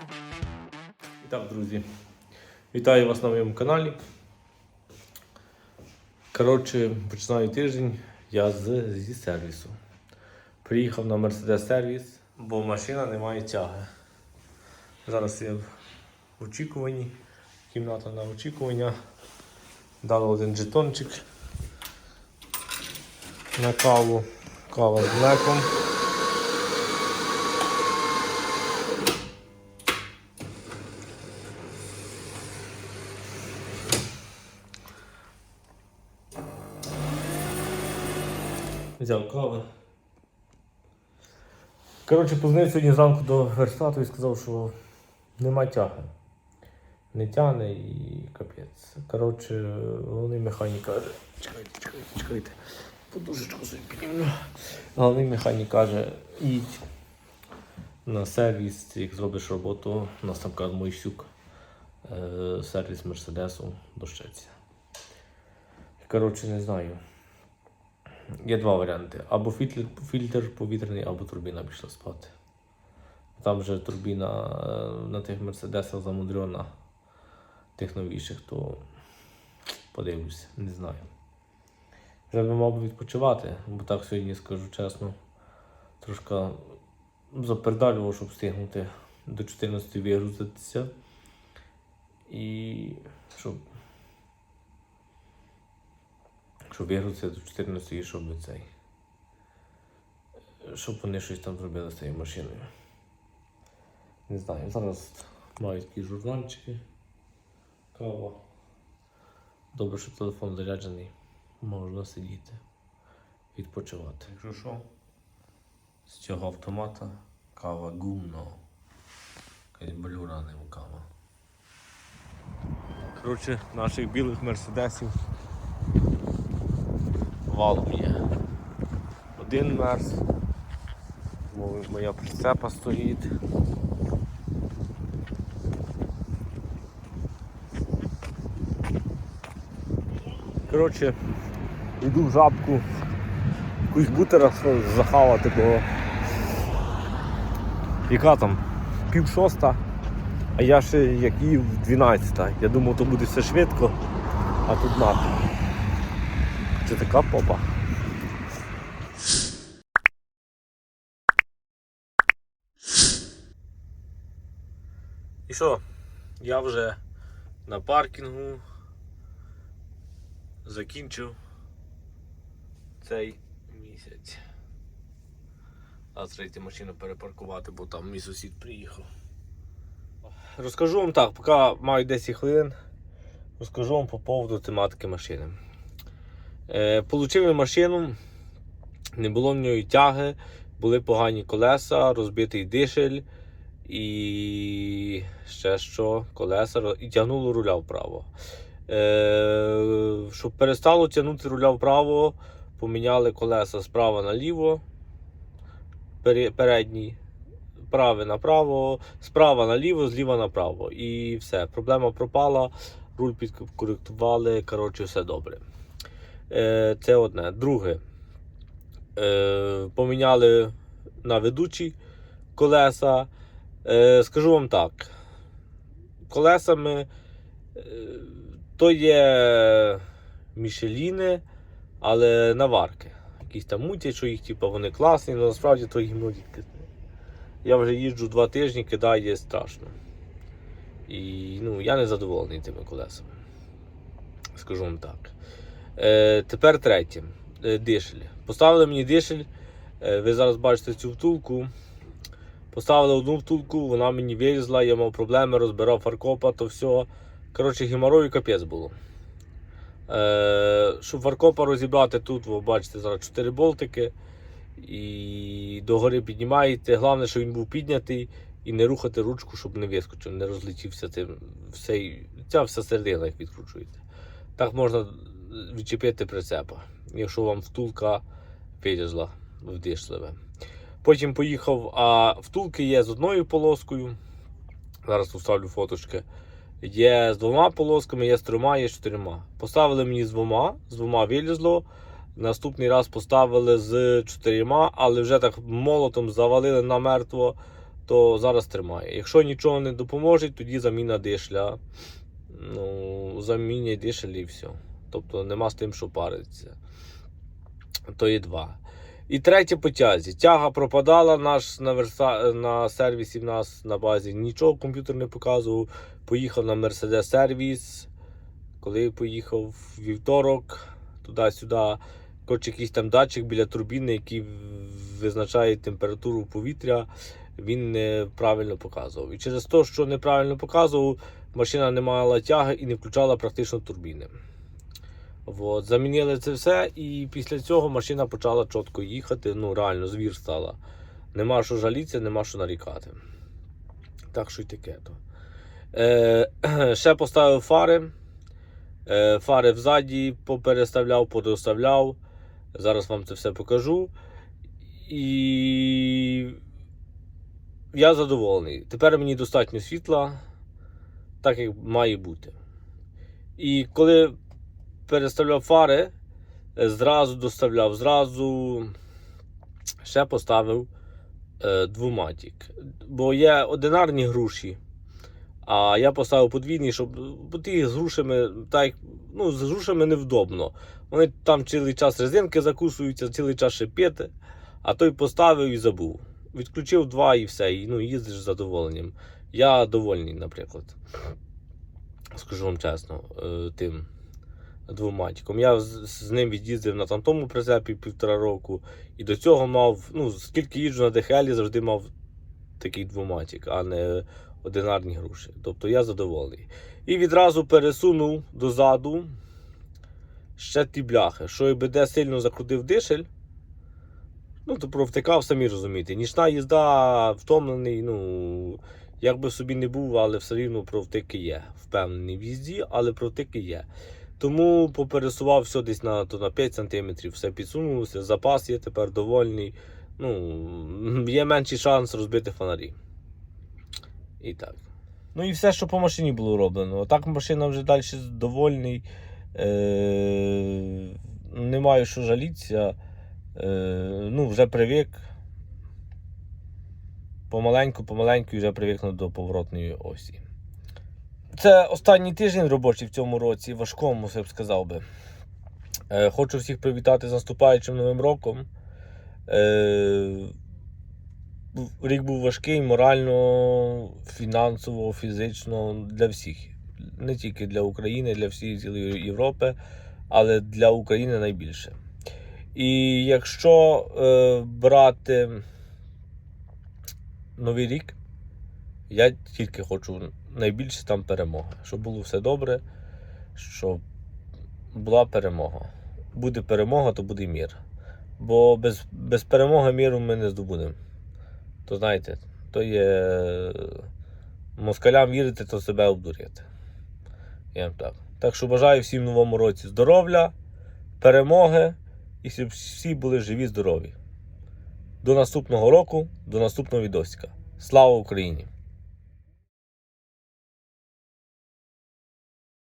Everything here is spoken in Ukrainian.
І так, друзі, вітаю вас на моєму каналі. Коротше, починаю тиждень я з, зі сервісу. Приїхав на Mercedes сервіс, бо машина не має тяги. Зараз я в очікуванні, кімната на очікування. Дали один жетончик на каву. Кава з млеком. Взяв кави. Коротше, позвонив сьогодні зранку до верстату і сказав, що нема тяги. Не тягне і капець. Коротше, головний механік каже, чекайте, чекайте, чекайте. Подушечку собі піднімлю. Головний механік каже, їдь на сервіс, як зробиш роботу, у нас там каже Мойсюк, е, сервіс Мерседесу дощеться. Коротше, не знаю. Є два варіанти. Або фільтр, фільтр повітряний, або турбіна пішла спати. Там же турбіна е, на тих мерседесах замудрена, тих новіших, то подивлюся, не знаю. Вже би мав відпочивати, бо так сьогодні скажу чесно, трошки запердалював, щоб встигнути до 14 вигрузитися. І щоб щоб вигрузитися до 14 і щоб цей. Щоб вони щось там зробили з цією машиною. Не знаю, зараз маю такі журнальчики. Кава. Добре, що телефон заряджений. Можна сидіти, відпочивати. Якщо що, з цього автомата кава гумно. Якась блюра, не кава. Коротше, наших білих мерседесів валом. Один мерз. Мо- Моя прицепа стоїть. Коротше, йду в жабку, якусь бутера захавати, бо яка там? Пів шоста, а я ще як і в 12. Я думав, то буде все швидко, а тут нахуй. Це така попа. І що? Я вже на паркінгу закінчив цей місяць. Завтра йти машину перепаркувати, бо там мій сусід приїхав. Розкажу вам так, поки маю 10 хвилин, розкажу вам по поводу тематики машини. Е, Получили машину, не було в нього тяги, були погані колеса, розбитий дишель і ще що, колеса і тягнуло руля вправо. Е, щоб перестало тягнути руля вправо, поміняли колеса справа наліво, пере- передній, праве направо, справа наліво, зліва направо. І все. Проблема пропала, руль підкоректували, коротше, все добре. Е, Це одне. Друге. Е, Поміняли на ведучі колеса. Е, Скажу вам так. Колесами то є Мішеліни, але наварки. Якісь там мутять, що їх типу, вони класні, але насправді то гімно рідке. Я вже їжджу два тижні, кидає страшно. І ну, я не задоволений тими колесами. Скажу вам так. Е, тепер третє. Е, дишель. Поставили мені дишель. Е, ви зараз бачите цю втулку. Поставили одну втулку, вона мені вилізла, я мав проблеми, розбирав фаркопа, то все. Коротше, геморрою капець було. Е, щоб фаркопа розібрати тут, ви бачите, зараз 4 болтики. І догори піднімаєте. Головне, щоб він був піднятий і не рухати ручку, щоб не вискочив, не розлетівся цим. Ця вся середина, як відкручуєте. Так можна відчепити прицепа, якщо вам втулка вилізла вдишливе. Потім поїхав, а втулки є з одною полоскою. Зараз поставлю фоточки. Є з двома полосками, є з трьома, є з чотирма. Поставили мені з двома, з двома вилізло. Наступний раз поставили з чотирма, але вже так молотом завалили намертво, то зараз тримає. Якщо нічого не допоможе, тоді заміна дишля. Ну, замінять дишель і все. Тобто нема з тим, що париться. То є два. І третє по тязі. Тяга пропадала наш на, верса... на сервісі в нас на базі. Нічого комп'ютер не показував. Поїхав на Mercedes сервіс. Коли поїхав вівторок, туди-сюди. Коротше, якийсь там датчик біля турбіни, який визначає температуру повітря, він неправильно показував. І через те, що неправильно показував, машина не мала тяги і не включала практично турбіни. От, замінили це все, і після цього машина почала чітко їхати. Ну, реально, звір стала. Нема що жалітися, нема що нарікати. Так що й таке то. Е, ще поставив фари. Е, фари взаді попереставляв, подоставляв. Зараз вам це все покажу. І я задоволений. Тепер мені достатньо світла, так як має бути. І коли переставляв фари, е, зразу доставляв, зразу ще поставив е, двоматік. Бо є одинарні груші. А я поставив подвійний, щоб бо ті з грушами, так, ну, з грушами невдобно. Вони там цілий час резинки закусуються, цілий час шипіти, а той поставив і забув. Відключив два і все, і ну, їздиш з задоволенням. Я довольний, наприклад. Скажу вам чесно, е, тим двоматіком. Я з, з ним від'їздив на там тому півтора року. І до цього мав, ну, скільки їжджу на ДХЛі, завжди мав такий двоматік, а не одинарні груші. Тобто я задоволений. І відразу пересунув дозаду ще ті бляхи, що якби де сильно закрутив дишель, ну то провтикав, самі розумієте. Нічна їзда втомлений, ну, як би собі не був, але все рівно провтики є. Впевнений в їзді, але провтики є. Тому попересував все десь на, то на 5 см, все підсунулося, запас є тепер довольний. Ну, є менший шанс розбити фонарі. І так. Ну і все, що по машині було роблено. Так машина вже далі довольний. Е- не маю що жалітися. Е- ну, вже привик. Помаленьку, помаленьку вже привикну до поворотної осі. Це останній тиждень робочий в цьому році, важкому, я б сказав би. Е, хочу всіх привітати з наступаючим новим роком. Е, рік був важкий морально, фінансово, фізично для всіх. Не тільки для України, для всієї цілої Європи, але для України найбільше. І якщо е, брати новий рік, я тільки хочу найбільше там перемоги. Щоб було все добре, щоб була перемога. Буде перемога, то буде мір. Бо без, без перемоги міру ми не здобудемо. То знаєте, то є москалям вірити, то себе обдурити. Я так. Так що бажаю всім новому році здоров'я, перемоги і щоб всі були живі, здорові. До наступного року, до наступного відосика. Слава Україні!